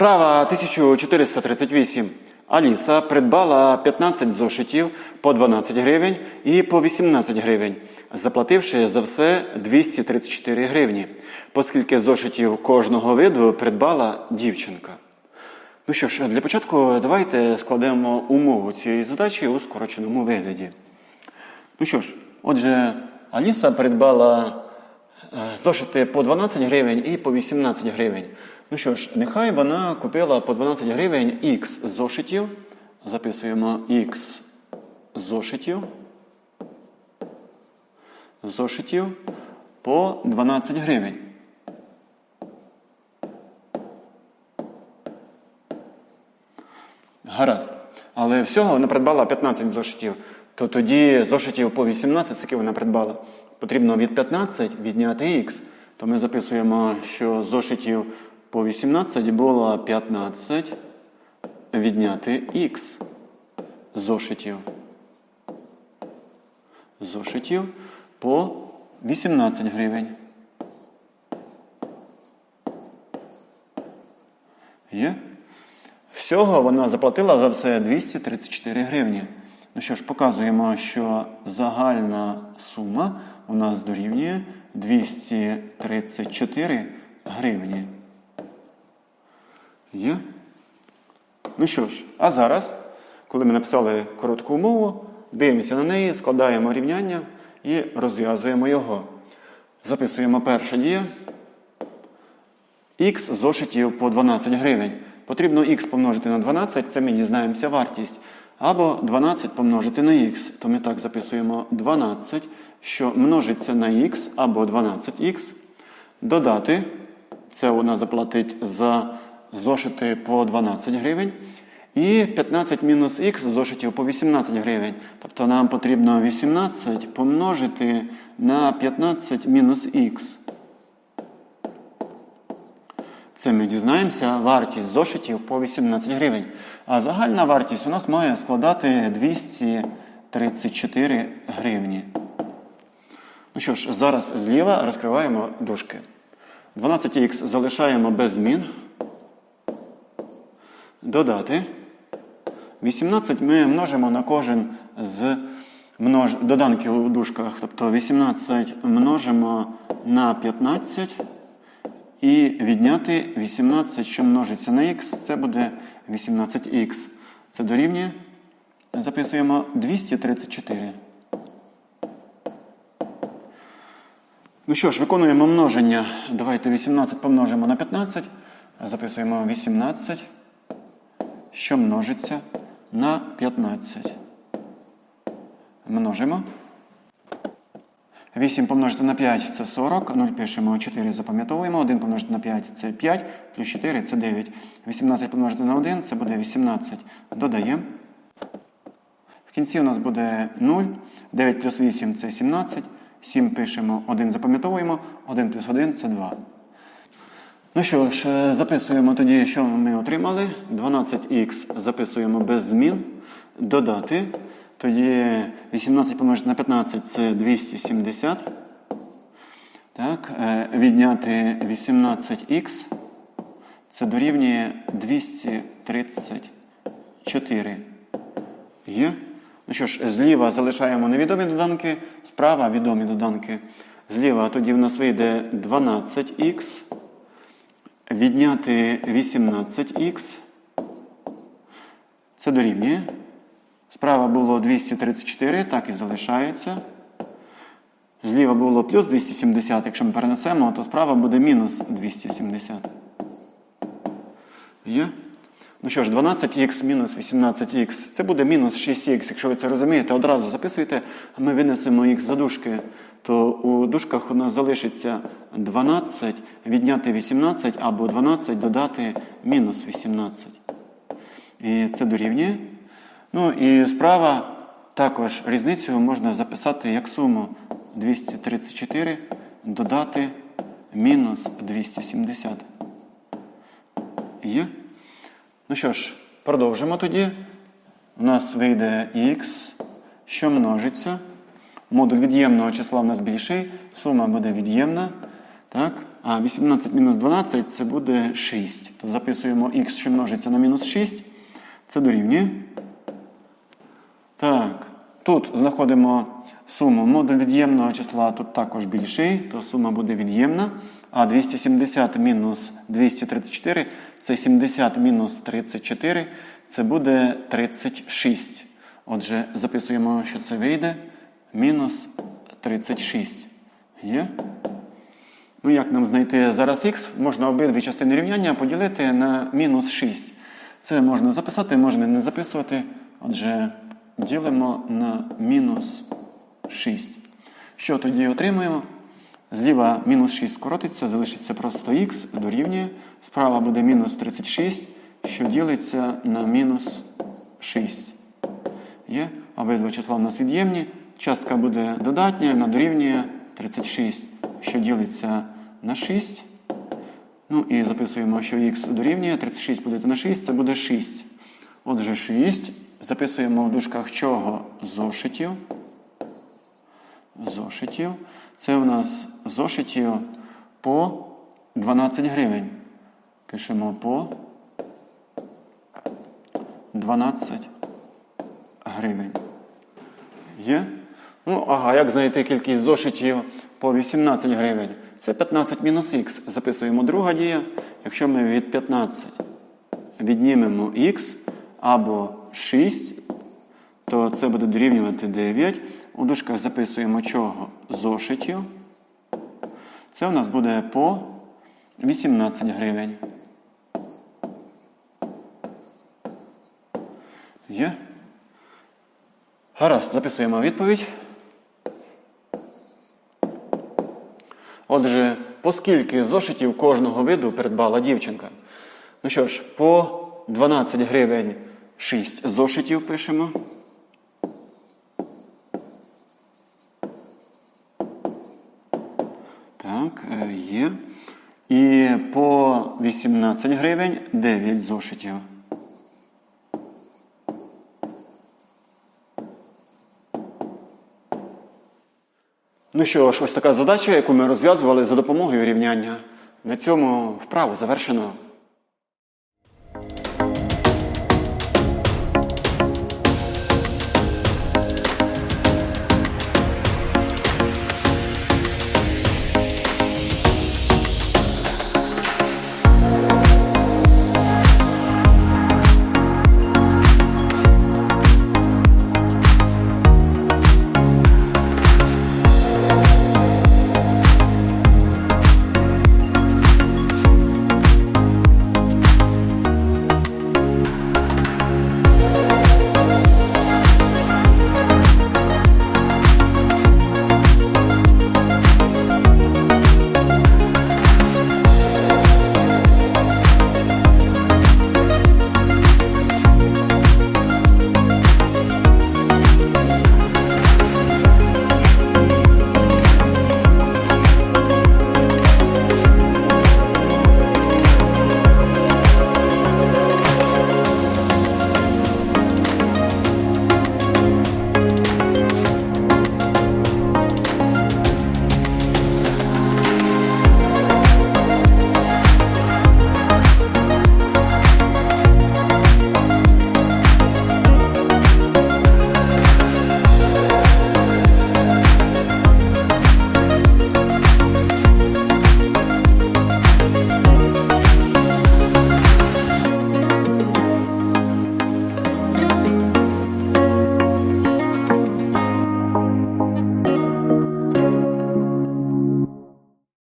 Вправа 1438. Аліса придбала 15 зошитів по 12 гривень і по 18 гривень, заплативши за все 234 гривні, оскільки зошитів кожного виду придбала дівчинка. Ну що ж, для початку давайте складемо умову цієї задачі у скороченому вигляді. Ну що ж, отже, Аліса придбала е, зошити по 12 гривень і по 18 гривень. Ну що ж, нехай вона купила по 12 гривень Х зошитів. Записуємо Х зошитів. Зошитів по 12 гривень. Гаразд. Але всього вона придбала 15 зошитів. То тоді зошитів по 18, скільки вона придбала. Потрібно від 15 відняти х. То ми записуємо, що зошитів по 18 було 15 відняти х зошитів. Зошитів по 18 гривень. Є? Всього вона заплатила за все 234 гривні. Ну що ж, показуємо, що загальна сума у нас дорівнює 234 гривні. Є? Ну що ж, а зараз, коли ми написали коротку умову, дивимося на неї, складаємо рівняння і розв'язуємо його. Записуємо перша дія. Х зошитів по 12 гривень. Потрібно х помножити на 12, це ми дізнаємося вартість. Або 12 помножити на х, то ми так записуємо 12, що множиться на х або 12х. Додати, це вона заплатить за зошити по 12 гривень. І 15 мінус х зошитів по 18 гривень. Тобто нам потрібно 18 помножити на 15 мінус х. Це ми дізнаємося вартість зошитів по 18 гривень. А загальна вартість у нас має складати 234 гривні. Ну що ж, зараз зліва розкриваємо дужки. 12х залишаємо без змін. Додати. 18 ми множимо на кожен з множ... доданків у дужках. Тобто 18 множимо на 15. І відняти 18, що множиться на х, це буде 18х. Це дорівнює. Записуємо 234. Ну що ж, виконуємо множення. Давайте 18 помножимо на 15. Записуємо 18, що множиться на 15. Множимо. 8 помножити на 5 це 40, 0 пишемо, 4 запам'ятовуємо, 1 помножити на 5 це 5, плюс 4 це 9. 18 помножити на 1 це буде 18. Додаємо. В кінці у нас буде 0. 9 плюс 8 це 17. 7 пишемо, 1 запам'ятовуємо, 1 плюс 1 це 2. Ну що ж, е, записуємо тоді, що ми отримали. 12х записуємо без змін. Додати. Тоді 18 помножити на 15 це 270. Так, е, Відняти 18х. Це дорівнює 234. Є? Ну що ж, зліва залишаємо невідомі доданки, справа відомі доданки. Зліва тоді в нас вийде 12х. Відняти 18х. Це дорівнює. Справа було 234, так і залишається. Зліва було плюс 270, якщо ми перенесемо, то справа буде мінус 270. Є? Ну що ж, 12х мінус 18х, це буде мінус 6х. Якщо ви це розумієте, одразу записуйте, а ми винесемо х за дужки, то у дужках у нас залишиться 12 відняти 18 або 12 додати мінус 18. І це дорівнює. Ну і справа також різницю можна записати як суму 234 додати мінус 270. Є? Ну що ж, продовжимо тоді. У нас вийде х, що множиться. Модуль від'ємного числа в нас більший, сума буде від'ємна. Так? А 18 мінус 12 це буде 6. То записуємо х, що множиться на мінус 6. Це дорівнює. Так, тут знаходимо суму. Модуль від'ємного числа тут також більший, то сума буде від'ємна. А 270 мінус 234 це 70 мінус 34, це буде 36. Отже, записуємо, що це вийде мінус 36. Є? Ну, як нам знайти зараз х? Можна обидві частини рівняння поділити на мінус 6. Це можна записати, можна не записувати. Отже, ділимо на мінус 6. Що тоді отримуємо? Зліва мінус 6 скоротиться, залишиться просто х дорівнює. Справа буде мінус 36, що ділиться на мінус 6. Є? Обидва числа в нас від'ємні. Частка буде додатня, вона дорівнює 36, що ділиться на 6. Ну і записуємо, що х дорівнює 36 поділити на 6, це буде 6. Отже, 6. Записуємо в дужках чого? Зошитів. Зошитів. Це у нас зошитів по 12 гривень. Пишемо по 12 гривень. Є? Ну, ага, як знайти кількість зошитів по 18 гривень? Це 15 мінус х. Записуємо друга дія. Якщо ми від 15 віднімемо х або 6, то це буде дорівнювати 9. У дужках записуємо чого? Зошитів. Це у нас буде по 18 гривень. Є? Гаразд, записуємо відповідь. Отже, по скільки зошитів кожного виду придбала дівчинка? Ну що ж, по 12 гривень 6 зошитів пишемо. Так, е, є. І по 18 гривень 9 зошитів. Ну що ж, ось така задача, яку ми розв'язували за допомогою рівняння. На цьому вправу завершено.